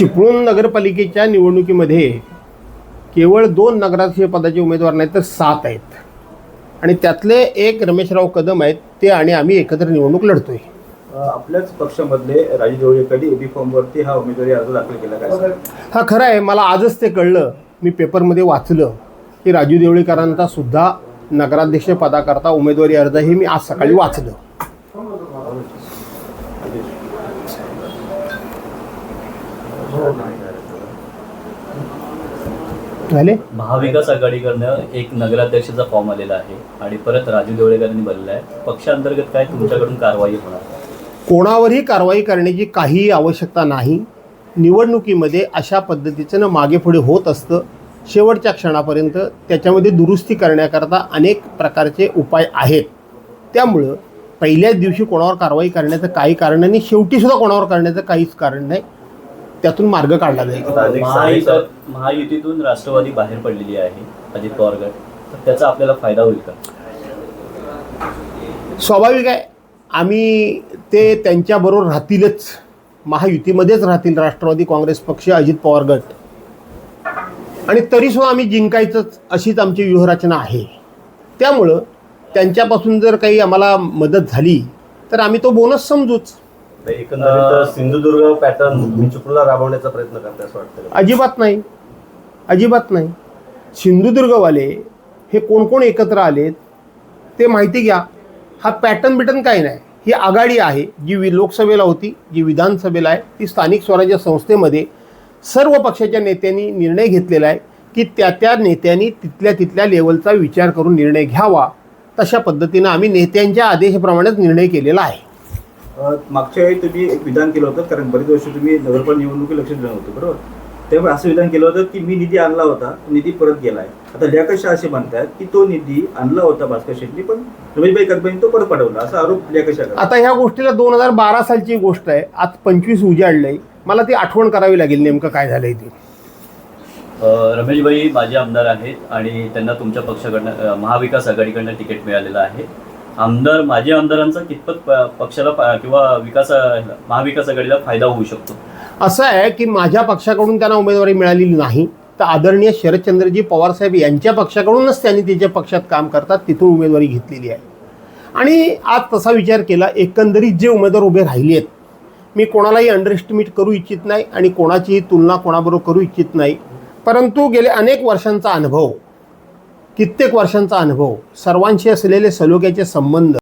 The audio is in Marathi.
चिपळूण नगरपालिकेच्या निवडणुकीमध्ये केवळ दोन नगराध्यक्ष पदाचे उमेदवार नाही तर सात आहेत. आणि त्यातले एक रमेशराव कदम आहेत ते आणि आम्ही एकत्र निवडणूक लढतोय. आपल्याच पक्षामधले राजू देवळेकडे एबी फॉर्मवरती हा उमेदवारी अर्ज दाखल केला काय हा खरं आहे. मला आजच ते कळलं. मी पेपरमध्ये वाचलं की राजू देवळीकरांचा सुद्धा नगराध्यक्ष पदाकरता उमेदवारी अर्ज हे मी आज सकाळी वाचलं. झाले? महाविकास आघाडीकडनं एक नगराध्यक्षाचा फॉर्म आलेला आहे आणि परत राजू देवळेकरांनी भरलेला आहे. पक्षांतर्गत काय तुमच्याकडून कारवाई होणार? कोणावरही कारवाई करण्याची काहीही आवश्यकता नाही. निवडणुकीमध्ये अशा पद्धतीचं मागे पुढे होत असतं. शेवटच्या क्षणापर्यंत त्याच्यामध्ये दुरुस्ती करण्याकरता अनेक प्रकारचे उपाय आहेत. त्यामुळं पहिल्याच दिवशी कोणावर कारवाई करण्याचं काही कारण नाही. शेवटीसुद्धा कोणावर करण्याचं काहीच कारण नाही. त्यातून मार्ग काढला जाईल. महायुतीतून राष्ट्रवादी बाहेर पडलेली आहे अजित पवार गट तर त्याचा आपल्याला फायदा होईल का? स्वाभाविक आहे. आम्ही ते त्यांच्याबरोबर राहतीलच. महायुतीमध्येच राहतील राष्ट्रवादी काँग्रेस पक्ष अजित पवार गट आणि तरीसुद्धा आम्ही जिंकायचंच अशीच आमची व्यूहरचना आहे. त्यामुळं त्यांच्यापासून जर काही आम्हाला मदत झाली तर आम्ही तो बोनस समजूच. एकंदरीत सिंधुदुर्ग पॅटर्न तुम्ही चिपळूणला राबवण्याचा प्रयत्न करताय असं वाटतं? अजिबात नाही. अजिबात नाही. सिंधुदुर्गवाले हे कोण कोण एकत्र आलेत ते माहिती घ्या. हा पॅटर्न बिटर्न काही नाही. ही आघाडी आहे जी वि लोकसभेला होती जी विधानसभेला आहे ती स्थानिक स्वराज्य संस्थेमध्ये सर्व पक्षाच्या नेत्यांनी निर्णय घेतलेला आहे की त्या त्या नेत्यांनी तिथल्या तिथल्या लेवलचा विचार करून निर्णय घ्यावा. तशा पद्धतीनं आम्ही नेत्यांच्या आदेशाप्रमाणेच निर्णय केलेला आहे. मागच्या वेळी तुम्ही एक विधान केलं होतं कारण बरेच वर्ष तुम्ही नगरपालिका निवडणुकी लक्ष दिलं होतं बरोबर? त्यामुळे असं विधान केलं होतं की मी निधी आणला होता निधी परत गेलाय. आता लेखशा असे म्हणतात की तो निधी आणला होता भास्कर शेट्टी पण रमेशभाई कदमांनी तो परत पाठवला असा आरोप लेखशा आता ह्या गोष्टीला दोन हजार बारा सालची गोष्ट आहे आज पंचवीस उजाडलंय मला ती आठवण करावी लागेल नेमकं काय झालंय ते. रमेशभाई माझे आमदार आहेत आणि त्यांना तुमच्या पक्षाकडनं महाविकास आघाडीकडनं तिकीट मिळालेलं आहे. आमदार माजी आमदारांचा कितपत पक्षाला किंवा विकास महाविकास आघाडीला फायदा होऊ शकतो? असं आहे की माझ्या पक्षाकडून त्यांना उमेदवारी मिळालेली नाही. तर आदरणीय शरदचंद्रजी पवारसाहेब यांच्या पक्षाकडूनच त्यांनी त्याच्या पक्षात काम करतात तिथून उमेदवारी घेतलेली आहे. आणि आज तसा विचार केला एकंदरीत जे उमेदवार उभे राहिले आहेत मी कोणालाही अंडरएस्टिमेट करू इच्छित नाही आणि कोणाचीही तुलना कोणाबरोबर करू इच्छित नाही. परंतु गेले अनेक वर्षांचा अनुभव कित्येक वर्षांचा अनुभव सर्वांशी असलेले सलोख्याचे संबंध.